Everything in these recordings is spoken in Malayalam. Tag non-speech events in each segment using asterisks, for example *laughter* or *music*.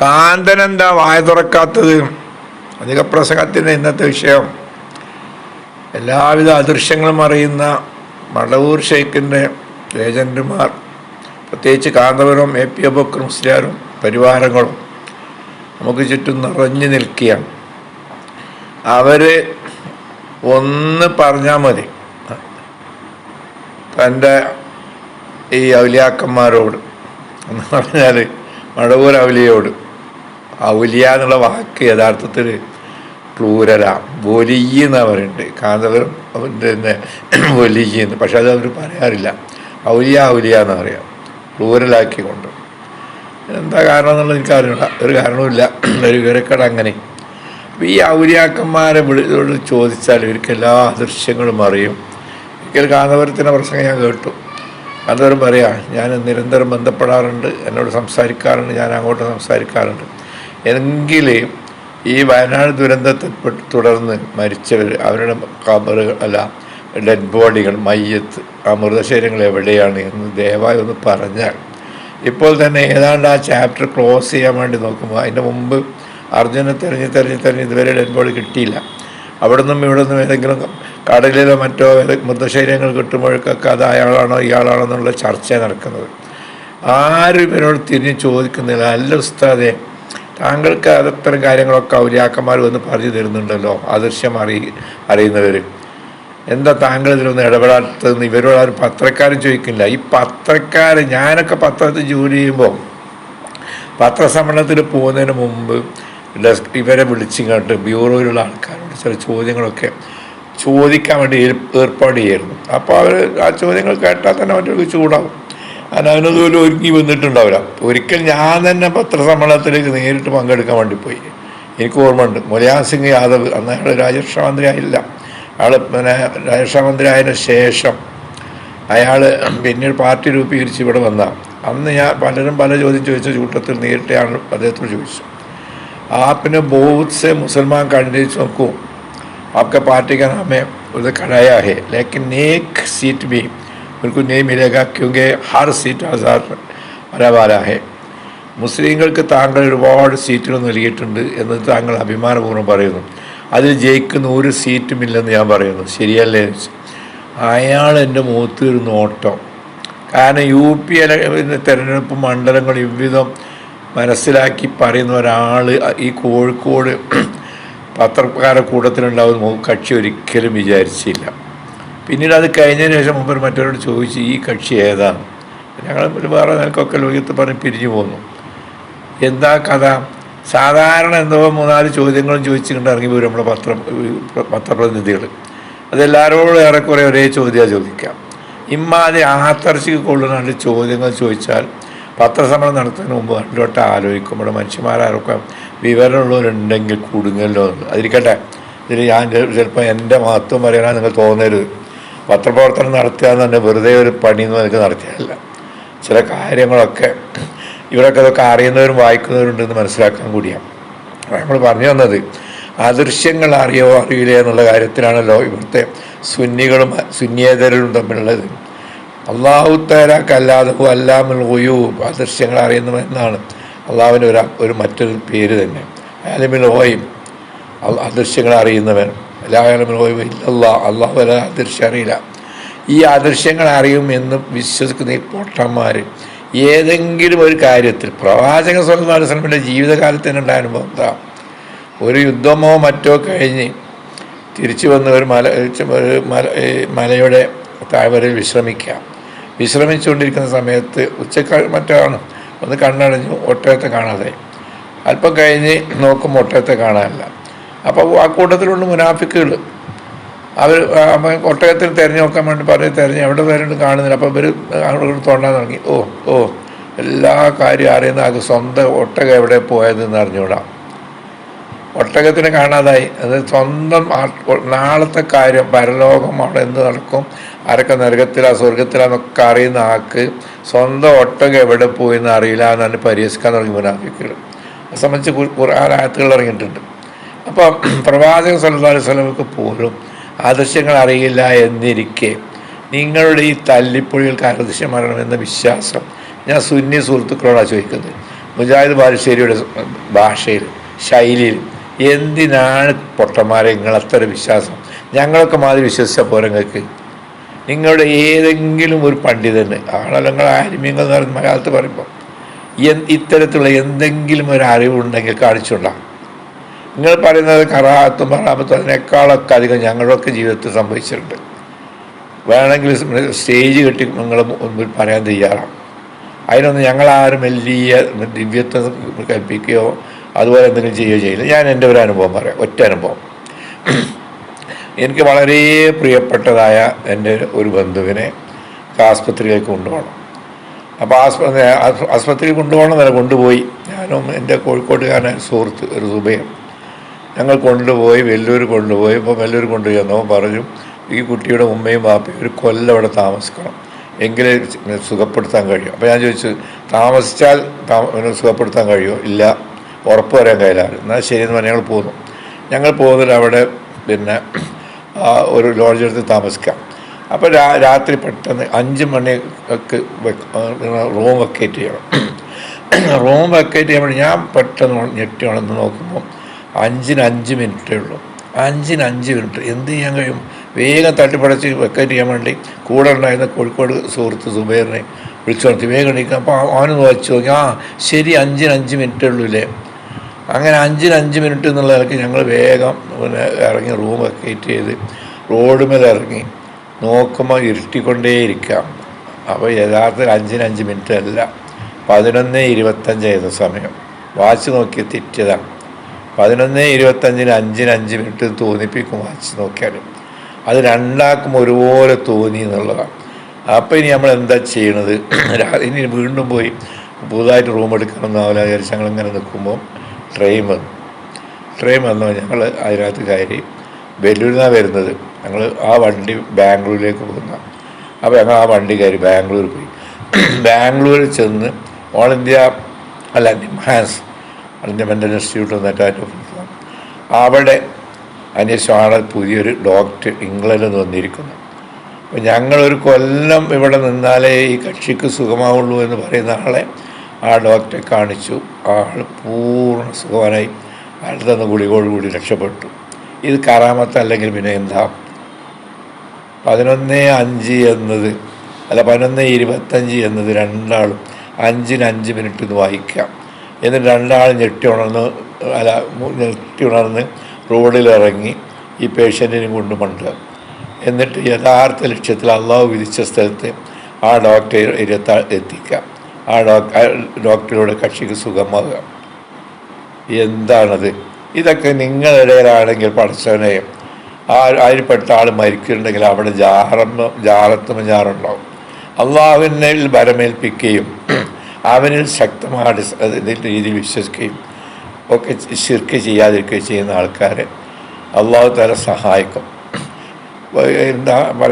കാന്തൻ എന്താ വായ തുറക്കാത്തത്? അധിക പ്രസംഗത്തിന്റെ ഇന്നത്തെ വിഷയം. എല്ലാവിധ അദൃശ്യങ്ങളും അറിയുന്ന മടവൂർ ഷെയ്ഖിന്റെ ഏജന്റുമാർ പ്രത്യേകിച്ച് കാന്തപുരം എ പി അബക്കർ മുസ്ലിയാരും പരിവാരങ്ങളും നമുക്ക് ചുറ്റും നിറഞ്ഞു നിൽക്കുകയാണ്. അവർ ഒന്ന് പറഞ്ഞാൽ മതി. തന്റെ ഈ ഔലിയാക്കന്മാരോട് എന്ന് പറഞ്ഞാൽ മടവൂർ ഔലിയോട് ഔലിയ എന്നുള്ള വാക്ക് യഥാർത്ഥത്തിൽ ക്രൂരര വലിയ അവരുണ്ട് കാന്തവർ പിന്നെ വലിയെന്ന്. പക്ഷെ അത് അവർ പറയാറില്ല. ഔലിയ ഔലിയ എന്ന് പറയാം. ക്രൂരലാക്കിക്കൊണ്ട് എന്താ കാരണം എന്നുള്ളത് എനിക്ക് അറിയില്ല ഒരു കാരണവുമില്ല. ഒരു വിവരക്കട അങ്ങനെ. അപ്പം ഈ ഔലിയാക്കന്മാരെ വിളിച്ചോട് ചോദിച്ചാൽ ഇവർക്ക് എല്ലാ ദൃശ്യങ്ങളും അറിയും. ഒരിക്കൽ കാന്തപുരത്തിന്റെ പ്രസംഗം ഞാൻ കേട്ടു. കാന്തപുരം പറയാം ഞാൻ നിരന്തരം ബന്ധപ്പെടാറുണ്ട്. എന്നോട് സംസാരിക്കാറുണ്ട്. ഞാൻ അങ്ങോട്ട് സംസാരിക്കാറുണ്ട്. എങ്കിലും ഈ വയനാട് ദുരന്തത്തെ തുടർന്ന് മരിച്ചവർ അവരുടെ കബറുകൾ അല്ല ഡെഡ് ബോഡികൾ മയ്യത്ത് ആ മൃതശരീരങ്ങൾ എവിടെയാണ് എന്ന് ദയവായി ഒന്ന് പറഞ്ഞാൽ. ഇപ്പോൾ തന്നെ ഏതാണ്ട് ആ ചാപ്റ്റർ ക്ലോസ് ചെയ്യാൻ വേണ്ടി നോക്കുമ്പോൾ അതിന്റെ മുമ്പ് അർജുനെ തെരഞ്ഞ് തെരഞ്ഞ് തെരഞ്ഞ് ഇതുവരെ ഡെഡ് ബോഡി കിട്ടിയില്ല. അവിടെ നിന്നും ഇവിടെ നിന്നും ഏതെങ്കിലും കടലിലോ മറ്റോ മൃതശരീരങ്ങൾ കിട്ടുമ്പോഴൊക്കെ അത് അയാളാണോ ഇയാളാണോ എന്നുള്ള ചർച്ച നടക്കുന്നത്. ആരും ഇവരോട് തിരിഞ്ഞ് ചോദിക്കുന്നില്ല. അല്ല ഉസ്താദെ താങ്കൾക്ക് അതത്തരം കാര്യങ്ങളൊക്കെ ഔലിയാക്കന്മാർ വന്ന് പറഞ്ഞു തരുന്നുണ്ടല്ലോ. അദൃശ്യം അറി അറിയുന്നവർ എന്താ താങ്കൾ ഇതിലൊന്നും ഇടപെടാത്തതെന്ന് ഇവരോട് ആരും പത്രക്കാരും ചോദിക്കില്ല. ഈ പത്രക്കാർ ഞാനൊക്കെ പത്രത്തിൽ ജോലി ചെയ്യുമ്പോൾ പത്രസമ്മേളനത്തിൽ പോകുന്നതിന് മുമ്പ് ഡെസ്ക് ഇവരെ വിളിച്ചിങ്ങോട്ട് ബ്യൂറോയിലുള്ള ആൾക്കാരോട് ചില ചോദ്യങ്ങളൊക്കെ ചോദിക്കാൻ വേണ്ടി ഏർ- ഏർപ്പാട് ചെയ്യായിരുന്നു. അപ്പോൾ അവർ ആ ചോദ്യങ്ങൾ കേട്ടാൽ തന്നെ മറ്റൊരു ചൂടാവും. കാരണം അതിനതുപോലെ ഒരുങ്ങി വന്നിട്ടുണ്ടാവില്ല ഒരിക്കൽ ഞാൻ തന്നെ പത്രസമ്മേളനത്തിലേക്ക് നേരിട്ട് പങ്കെടുക്കാൻ വേണ്ടി പോയി എനിക്ക് ഓർമ്മയുണ്ട് മുലയാൻ സിംഗ് യാദവ് അന്ന് അയാൾ രാജരക്ഷാ മന്ത്രി ആയില്ല അയാൾ പിന്നെ രാജരക്ഷാ മന്ത്രി ആയതിനു ശേഷം അയാൾ പിന്നീട് പാർട്ടി രൂപീകരിച്ച് ഇവിടെ വന്ന അന്ന് ഞാൻ പലരും പല ചോദ്യം ചോദിച്ച കൂട്ടത്തിൽ നേരിട്ട് ഞാൻ അദ്ദേഹത്തോട് ചോദിച്ചു आपने बहुत से मुसलमान कैंडिडेट्स को आपका पार्टी का नाम है उधर खड़ाया है लेकिन एक सीट भी बिल्कुल नहीं मिलेगा क्योंकि ഹർ സീറ്റ് ഹസാർ മരവാല ഹേ മുസ്ലിങ്ങൾക്ക് താങ്കൾ ഒരുപാട് സീറ്റുകൾ നൽകിയിട്ടുണ്ട് എന്ന് താങ്കൾ അഭിമാനപൂർവം പറയുന്നു. അതിൽ ജയിക്കുന്ന ഒരു സീറ്റുമില്ലെന്ന് ഞാൻ പറയുന്നു. ശരിയല്ലേ? അയാൾ എന്റെ മുഖത്ത് ഒരു നോട്ടം. കാരണം യു പി തിരഞ്ഞെടുപ്പ് മണ്ഡലങ്ങൾ ഇവിധം മനസ്സിലാക്കി പറയുന്ന ഒരാൾ ഈ കോഴിക്കോട് പത്രക്കാരുടെ കൂട്ടത്തിലുണ്ടാവുന്ന കക്ഷി ഒരിക്കലും വിചാരിച്ചില്ല. പിന്നീട് അത് കഴിഞ്ഞതിന് ശേഷം മുമ്പ് മറ്റവരോട് ചോദിച്ചു ഈ കക്ഷി ഏതാണ് ഞങ്ങൾ വേറെ നിലക്കൊക്കെ ലോകത്ത് പറഞ്ഞ് പിരിഞ്ഞു പോന്നു. എന്താ കഥ? സാധാരണ എന്തോ മൂന്നാൽ ചോദ്യങ്ങളും ചോദിച്ചുകൊണ്ട് ഇറങ്ങി വരും നമ്മുടെ പത്ര പത്രപ്രതിനിധികൾ അതെല്ലാവരോടും ഏറെക്കുറെ ഒരേ ചോദ്യമാണ് ചോദിക്കാം. ഇമ്മാതിരി ആത്തർശിക്ക് കൊള്ളുന്ന ചോദ്യങ്ങൾ ചോദിച്ചാൽ പത്രസമ്മേളനം നടത്തുന്നതിന് മുമ്പ് രണ്ടുവട്ടം ആലോചിക്കും. ഇവിടെ മനുഷ്യന്മാരൊക്കെ വിവരമുള്ളവരുണ്ടെങ്കിൽ കുടുങ്ങല്ലോ അതിരിക്കട്ടെ ഇതിൽ ഞാൻ ചിലപ്പോൾ എന്റെ മഹത്വം പറയാനാണ് നിങ്ങൾ തോന്നരുത്. പത്രപ്രവർത്തനം നടത്തുക എന്ന് തന്നെ വെറുതെ ഒരു പണിയൊന്നും എനിക്ക് നടത്തിയതല്ല ചില കാര്യങ്ങളൊക്കെ ഇവരൊക്കെ അതൊക്കെ അറിയുന്നവരും വായിക്കുന്നവരുണ്ടെന്ന് മനസ്സിലാക്കാൻ കൂടിയാണ്. നമ്മൾ പറഞ്ഞു വന്നത് അദൃശ്യങ്ങൾ അറിയോ അറിയില്ല എന്നുള്ള കാര്യത്തിലാണല്ലോ ഇവിടുത്തെ സുന്നികളും സുന്നിയേതരും തമ്മിലുള്ളത്. അള്ളാഹു തേരാക്കല്ലാതെ അല്ലാമുൽ ഒയൂബ് അദൃശ്യങ്ങൾ അറിയുന്നവെന്നാണ് അള്ളാഹുവിന്റെ ഒരു ഒരു മറ്റൊരു പേര് തന്നെ. അലമിൽ ഓയും അദൃശ്യങ്ങൾ അറിയുന്നവൻ. അല്ലാമിൽ ഓയും ഇല്ല അള്ളാഹു അറിയില്ല. ഈ അദൃശ്യങ്ങൾ അറിയും എന്ന് വിശ്വസിക്കുന്ന ഈ പൊട്ടന്മാർ ഏതെങ്കിലും ഒരു കാര്യത്തിൽ പ്രവാചക സ്വലമിന്റെ ഉണ്ടായ അനുഭവം എന്താ ഒരു യുദ്ധമോ മറ്റോ കഴിഞ്ഞ് തിരിച്ചു വന്ന് ഒരു മല ഒരു മല മലയുടെ താഴ്വരയിൽ വിശ്രമിക്കുക. വിശ്രമിച്ചുകൊണ്ടിരിക്കുന്ന സമയത്ത് ഉച്ചക്ക മറ്റാണ് ഒന്ന് കണ്ണടഞ്ഞു ഒട്ടകത്തെ കാണാതെ. അല്പം കഴിഞ്ഞ് നോക്കുമ്പോൾ ഒട്ടകത്തെ കാണാനില്ല. അപ്പോൾ ആ കൂട്ടത്തിലുള്ള മുനാഫിക്കുകൾ അവർ ഒട്ടകത്തിൽ തിരഞ്ഞു നോക്കാൻ വേണ്ടി പറഞ്ഞ് തിരഞ്ഞ് എവിടെ പേരുണ്ട് കാണുന്നില്ല. അപ്പോൾ ഇവർ അങ്ങോട്ട് തോണ്ടാൻ തുടങ്ങി. ഓ ഓ എല്ലാ കാര്യം അറിയുന്ന ആൾക്ക് സ്വന്തം ഒട്ടകം എവിടെ പോയതെന്ന് അറിഞ്ഞുകൂടാം. ഒട്ടകത്തിനെ കാണാതായി. അത് സ്വന്തം നാളത്തെ കാര്യം പരലോകം അവിടെ എന്ത് നടക്കും ആരൊക്കെ നരകത്തിലാ സ്വർഗത്തിലാന്നൊക്കെ അറിയുന്ന ആൾക്ക് സ്വന്തം ഒട്ടകം എവിടെ പോയി എന്ന് അറിയില്ല എന്നാണ് പരിഹസിക്കാൻ തുടങ്ങി മുനാഫിക്കുകൾ അത് സംബന്ധിച്ച് ഖുർആൻ ആയത്തുകൾ ഇറങ്ങിയിട്ടുണ്ട്. അപ്പോൾ പ്രവാചക സല്ലല്ലാഹു സ്വലമൊക്കെ പോലും ആദർശങ്ങൾ അറിയില്ല എന്നിരിക്കെ നിങ്ങളുടെ ഈ തല്ലിപ്പൊഴികൾക്ക് ആദർശം വരണമെന്ന വിശ്വാസം ഞാൻ സുന്നി സുഹൃത്തുക്കളോടാണ് ചോദിക്കുന്നത്. മുജാഹിദ് ബാലുശ്ശേരിയുടെ ഭാഷയിൽ ശൈലിയിൽ എന്തിനാണ് പൊട്ടന്മാരെ നിങ്ങളത്ര വിശ്വാസം? ഞങ്ങളൊക്കെ മാതിരി വിശ്വസിച്ച പോരങ്ങൾക്ക് നിങ്ങളുടെ ഏതെങ്കിലും ഒരു പണ്ഡിതന് ആണല്ലോ നിങ്ങൾ ആരിമ്യങ്ങൾ എന്ന് പറയുന്ന മലയാളത്തിൽ പറയുമ്പോൾ ഇത്തരത്തിലുള്ള എന്തെങ്കിലും ഒരു അറിവുണ്ടെങ്കിൽ കാണിച്ചുണ്ടാകും നിങ്ങൾ പറയുന്നത് കറാത്തും മറാമത്തും അതിനേക്കാളൊക്കെ അധികം ഞങ്ങളൊക്കെ ജീവിതത്തിൽ സംഭവിച്ചിട്ടുണ്ട്. വേണമെങ്കിൽ സ്റ്റേജ് കെട്ടി നിങ്ങൾ മുൻപിൽ പറയാൻ തയ്യാറാണ്. അതിനൊന്നും ഞങ്ങളാരും വലിയ ദിവ്യത്വം കൽപ്പിക്കുകയോ അതുപോലെ എന്തെങ്കിലും ചെയ്യുകയോ ചെയ്യില്ല. ഞാൻ എന്റെ ഒരു അനുഭവം പറയാം. ഒറ്റ അനുഭവം. എനിക്ക് വളരെ പ്രിയപ്പെട്ടതായ എന്റെ ഒരു ബന്ധുവിനെ ആസ്പത്രിയിലേക്ക് കൊണ്ടുപോകണം. അപ്പോൾ ആസ്പത്രി ആസ്പത്രിയിൽ കൊണ്ടുപോകണം എന്നല്ല കൊണ്ടുപോയി. ഞാനും എന്റെ കോഴിക്കോട്ടുകാരൻ സുഹൃത്ത് ഒരു സുബൈർ. ഞങ്ങൾ കൊണ്ടുപോയി വെല്ലൂർ കൊണ്ടുപോയി. ഇപ്പോൾ വെല്ലൂർ കൊണ്ടുപോയി എന്നവൻ പറഞ്ഞു ഈ കുട്ടിയുടെ ഉമ്മയും ബാപ്പയും ഒരു കൊല്ലം അവിടെ താമസിക്കണം. എങ്കിലേ സുഖപ്പെടുത്താൻ കഴിയും. അപ്പോൾ ഞാൻ ചോദിച്ചു താമസിച്ചാൽ താമ- സുഖപ്പെടുത്താൻ കഴിയുമോ ഇല്ല. ഉറപ്പ് വരാൻ കഴിയില്ല. എന്നാൽ ശരിയെന്ന് പറഞ്ഞ് ഞങ്ങൾ പോന്നു. ഞങ്ങൾ പോകുന്നതിൽ അവിടെ പിന്നെ ഒരു ലോഡ്ജ് എടുത്ത് താമസിക്കാം. അപ്പോൾ രാ രാത്രി പെട്ടെന്ന് അഞ്ച് മണിക്ക് റൂം വെക്കേറ്റ് ചെയ്യണം. *clears throat* റൂം വെക്കേറ്റ് ചെയ്യുമ്പോൾ ഞാൻ പെട്ടെന്ന് ഞെട്ടി ഉണർന്ന് നോക്കുമ്പോൾ അഞ്ചിന് അഞ്ച് മിനിറ്റേ ഉള്ളൂ. അഞ്ചിന് അഞ്ച് മിനിറ്റ്. എന്ത് ചെയ്യാൻ കഴിയും? വേഗം തട്ടിപ്പടച്ച് വെക്കറ്റ് ചെയ്യാൻ വേണ്ടി കൂടെ ഉണ്ടായിരുന്ന കോഴിക്കോട് സുഹൃത്ത് സുബൈറിനെ വിളിച്ചു നടത്തി. വേഗം എണീക്കുക അപ്പോൾ അവന് വച്ചു നോക്കി. ആ ശരി അഞ്ചിന് അഞ്ച് മിനിറ്റേ ഉള്ളൂ ഇല്ലേ? അങ്ങനെ അഞ്ചിന് അഞ്ച് മിനിറ്റ് എന്നുള്ള നിലയ്ക്ക് ഞങ്ങൾ വേഗം പിന്നെ ഇറങ്ങി റൂം വെക്കേറ്റ് ചെയ്ത് റോഡ് മേലെ ഇറങ്ങി നോക്കുമ്പോൾ ഇരുട്ടിക്കൊണ്ടേയിരിക്കാം അപ്പോൾ യഥാർത്ഥത്തിൽ അഞ്ചിന് അഞ്ച് മിനിറ്റ് അല്ല പതിനൊന്ന് ഇരുപത്തഞ്ചായിരുന്നു സമയം. വാച്ച് നോക്കി തെറ്റിയതാണ് പതിനൊന്ന് ഇരുപത്തഞ്ചിന് അഞ്ചിന് അഞ്ച് മിനിറ്റ് തോന്നിപ്പിക്കും വാച്ച് നോക്കിയാലും. അത് രണ്ടാക്കും ഒരുപോലെ തോന്നി എന്നുള്ളതാണ്. അപ്പോൾ ഇനി നമ്മൾ എന്താ ചെയ്യണത്? *clears throat* ഇനി വീണ്ടും പോയി പുതുതായിട്ട് റൂം എടുക്കണം എന്നാവില്ല വിചാരിച്ച് ഞങ്ങളിങ്ങനെ നിൽക്കുമ്പോൾ ട്രെയിൻ വന്നു. ട്രെയിൻ വന്നു ഞങ്ങൾ അതിനകത്ത് കയറി വെല്ലൂരിൽ നിന്നാണ് വരുന്നത്. ഞങ്ങൾ ആ വണ്ടി ബാംഗ്ലൂരിലേക്ക് പോകുന്ന. അപ്പോൾ ഞങ്ങൾ ആ വണ്ടി കയറി ബാംഗ്ലൂർ പോയി. *clears throat* ബാംഗ്ലൂരിൽ ചെന്ന് ഓൾ ഇന്ത്യ അല്ല നിംഹാൻസ് ഇന്ത്യ ഇൻസ്റ്റിറ്റ്യൂട്ട് ഇൻസ്റ്റിറ്റ്യൂട്ട് എന്നിട്ട് അവിടെ അന്വേഷിച്ചാണ് പുതിയൊരു ഡോക്ടർ ഇംഗ്ലണ്ടിൽ നിന്ന് വന്നിരിക്കുന്നു അപ്പോൾ ഞങ്ങളൊരു കൊല്ലം ഇവിടെ നിന്നാലേ ഈ കക്ഷിക്ക് സുഖമാവുള്ളൂ എന്ന് പറയുന്ന ആളെ ആ ഡോക്ടറെ കാണിച്ചു. ആൾ പൂർണ സുഖവാനായി അയാൾ തന്ന ഗുളികോടുകൂടി രക്ഷപ്പെട്ടു. ഇത് കറാമത്തല്ലെങ്കിൽ പിന്നെ എന്താ? പതിനൊന്ന് അഞ്ച് എന്നത് അല്ല പതിനൊന്ന് ഇരുപത്തഞ്ച് എന്നത് രണ്ടാളും അഞ്ചിന് അഞ്ച് മിനിറ്റ് ഇത് വായിക്കാം. എന്നിട്ട് രണ്ടാളും ഞെട്ടി ഉണർന്ന് അല്ല ഞെട്ടി ഉണർന്ന് റോഡിലിറങ്ങി ഈ പേഷ്യന്റിനെ കൊണ്ട് മണ്ടുക എന്നിട്ട് യഥാർത്ഥ ലക്ഷ്യത്തിൽ അള്ളാഹു വിധിച്ച സ്ഥലത്ത് ആ ഡോക്ടറെ ഇരുത്താ എത്തിക്കാം. ആ ഡോക്ടർ ഡോക്ടറുടെ കക്ഷിക്ക് സുഖമാകുക എന്താണത്? ഇതൊക്കെ നിങ്ങളിടയിലാണെങ്കിൽ പഠിച്ചവനെ ആ അതിൽപ്പെട്ട ആൾ മരിക്കുന്നുണ്ടെങ്കിൽ അവിടെ ജാറമ്മ ജാറത്തുമ ജാറുണ്ടാവും അള്ളാഹുവിനെ ബലമേൽപ്പിക്കുകയും അവനിൽ ശക്തമായ രീതിയിൽ വിശ്വസിക്കുകയും ഒക്കെ ശിർക്ക് ചെയ്യാതിരിക്കുകയും ചെയ്യുന്ന ആൾക്കാരെ അള്ളാഹു തല സഹായിക്കും.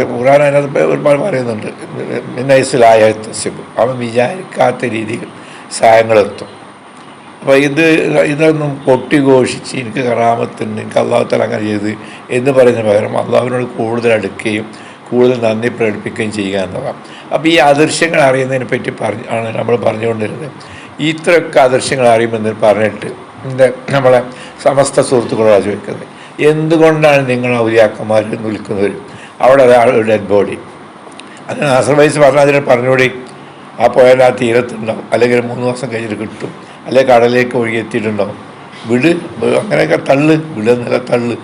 ഖുറാൻ അതിനകത്ത് ഒരുപാട് പറയുന്നുണ്ട്. മിന്നൈസിലായ തസിബ് അവൻ വിചാരിക്കാത്ത രീതിയിൽ സഹായങ്ങളെത്തും അപ്പോൾ ഇത് ഇതൊന്നും കൊട്ടിഘോഷിച്ച് എനിക്ക് കറാമത്തുണ്ട് എനിക്ക് അള്ളാഹു തല അങ്ങനെ ചെയ്ത് എന്ന് പറയുന്ന പകരം അള്ളാഹുവിനോട് കൂടുതൽ അടുക്കുകയും കൂടുതൽ നന്ദി പ്രകടിപ്പിക്കുകയും ചെയ്യുക എന്നതാണ് അപ്പോൾ ഈ അദൃശ്യങ്ങൾ അറിയുന്നതിനെ പറ്റി പറഞ്ഞ് ആണ് നമ്മൾ പറഞ്ഞുകൊണ്ടിരുന്നത്. ഇത്രയൊക്കെ അദൃശ്യങ്ങൾ അറിയുമെന്ന് പറഞ്ഞിട്ട് എന്റെ നമ്മളെ സമസ്ത സുഹൃത്തുക്കളോട് ചോദിക്കുന്നത് എന്തുകൊണ്ടാണ് നിങ്ങൾ ഔലിയാക്കന്മാർ നിൽക്കുന്നവർ അവിടെ ഒരാൾ ഡെഡ് ബോഡി അതിന് ആസർവൈസ് പറഞ്ഞാൽ അതിനെ പറഞ്ഞുകൂടി. ആ പോയാൽ ആ തീരത്തുണ്ടാവും അല്ലെങ്കിൽ മൂന്ന് ദിവസം കഴിഞ്ഞിട്ട് കിട്ടും. അല്ലെങ്കിൽ കടലിലേക്ക് ഒഴുകിയെത്തിയിട്ടുണ്ടാവും വിട് അങ്ങനെയൊക്കെ തള്ള് വിടുന്നില്ല തള്ള്.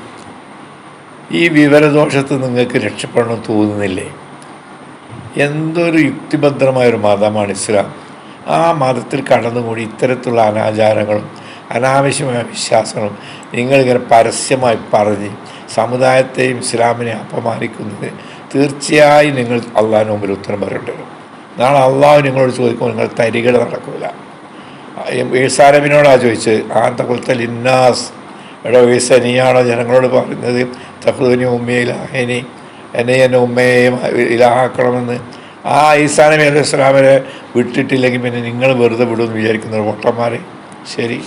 ഈ വിവരദോഷത്ത് നിങ്ങൾക്ക് രക്ഷപ്പെടണം തോന്നുന്നില്ലേ? എന്തൊരു യുക്തിഭദ്രമായൊരു മതമാണ് ഇസ്ലാം. ആ മതത്തിൽ കടന്നുകൂടി ഇത്തരത്തിലുള്ള അനാചാരങ്ങളും അനാവശ്യമായ വിശ്വാസങ്ങളും നിങ്ങളിങ്ങനെ പരസ്യമായി പറഞ്ഞ് സമുദായത്തെയും ഇസ്ലാമിനെ അപമാനിക്കുന്നത് തീർച്ചയായും നിങ്ങൾ അള്ളാഹിന് മുമ്പിൽ ഉത്തരം പറയേണ്ടി വരും. നാളെ അള്ളാഹു നിങ്ങളോട് ചോദിക്കുമ്പോൾ നിങ്ങൾ തരികൾ നടക്കില്ല ഈസാനബിനോടാണ് ചോദിച്ചത് ആ തകുൽത്തൽ ഇന്നാസ് എടോ ഈസ നീയാണോ ജനങ്ങളോട് പറയുന്നത്? തഹുദിനി ഉമ്മയിലാഹിനി എന്നെ എന്റെ ഉമ്മയെയും ഇലാക്കണമെന്ന് ആ ഈസാ നബി അലൈഹി സ്വലാമിനെ വിട്ടിട്ടില്ലെങ്കിൽ പിന്നെ നിങ്ങൾ വെറുതെ വിടുമെന്ന് വിചാരിക്കുന്നവർ പൊട്ടന്മാരെ. ശരി.